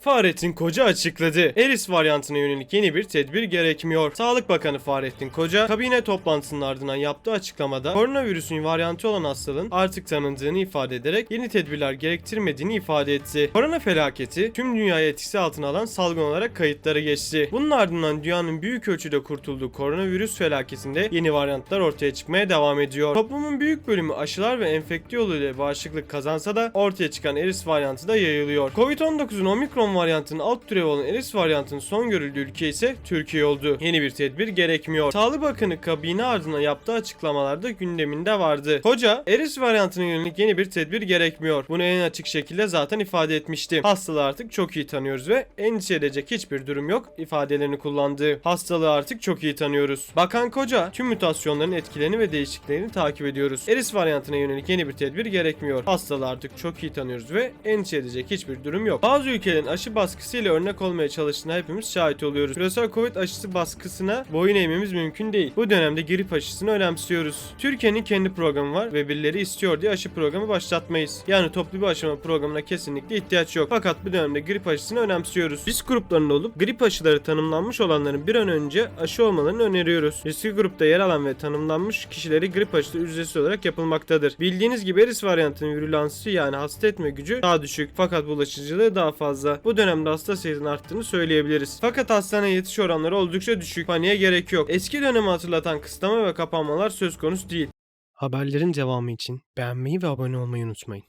Fahrettin Koca açıkladı. Eris varyantına yönelik yeni bir tedbir gerekmiyor. Sağlık Bakanı Fahrettin Koca, kabine toplantısının ardından yaptığı açıklamada koronavirüsün varyantı olan hastalığın artık tanındığını ifade ederek yeni tedbirler gerektirmediğini ifade etti. Korona felaketi tüm dünyayı etkisi altına alan salgın olarak kayıtlara geçti. Bunun ardından dünyanın büyük ölçüde kurtulduğu koronavirüs felaketinde yeni varyantlar ortaya çıkmaya devam ediyor. Toplumun büyük bölümü aşılar ve enfekte yoluyla bağışıklık kazansa da ortaya çıkan Eris varyantı da yayılıyor. Covid-19'un omikron varyantının alt türevi olan Eris varyantının son görüldüğü ülke ise Türkiye oldu. Yeni bir tedbir gerekmiyor. Sağlık Bakanı kabine ardından yaptığı açıklamalarda gündeminde vardı. Hoca, Eris varyantına yönelik yeni bir tedbir gerekmiyor. Bunu en açık şekilde zaten ifade etmişti. Hastalığı artık çok iyi tanıyoruz ve endişe edecek hiçbir durum yok ifadelerini kullandığı. Hastalığı artık çok iyi tanıyoruz. Bakan Koca, tüm mutasyonların etkilerini ve değişikliklerini takip ediyoruz. Eris varyantına yönelik yeni bir tedbir gerekmiyor. Hastalığı artık çok iyi tanıyoruz ve endişe edecek hiçbir durum yok. Bazı ülkelerin aşı baskısıyla örnek olmaya çalıştığına hepimiz şahit oluyoruz. Küresel Covid aşısı baskısına boyun eğmemiz mümkün değil. Bu dönemde grip aşısını önemsiyoruz. Türkiye'nin kendi programı var ve birileri istiyor diye aşı programı başlatmayız. Yani toplu bir aşama programına kesinlikle ihtiyaç yok. Fakat bu dönemde grip aşısını önemsiyoruz. Risk gruplarında olup grip aşıları tanımlanmış olanların bir an önce aşı olmalarını öneriyoruz. Riskli grupta yer alan ve tanımlanmış kişileri grip aşısı ücretsiz olarak yapılmaktadır. Bildiğiniz gibi Eris varyantının virülansı yani hasta etme gücü daha düşük fakat bulaşıcılığı daha fazla. Bu dönemde hasta sayısının arttığını söyleyebiliriz. Fakat hastaneye yetiş oranları oldukça düşük. Paniğe gerek yok. Eski dönemi hatırlatan kısıtlama ve kapanmalar söz konusu değil. Haberlerin devamı için beğenmeyi ve abone olmayı unutmayın.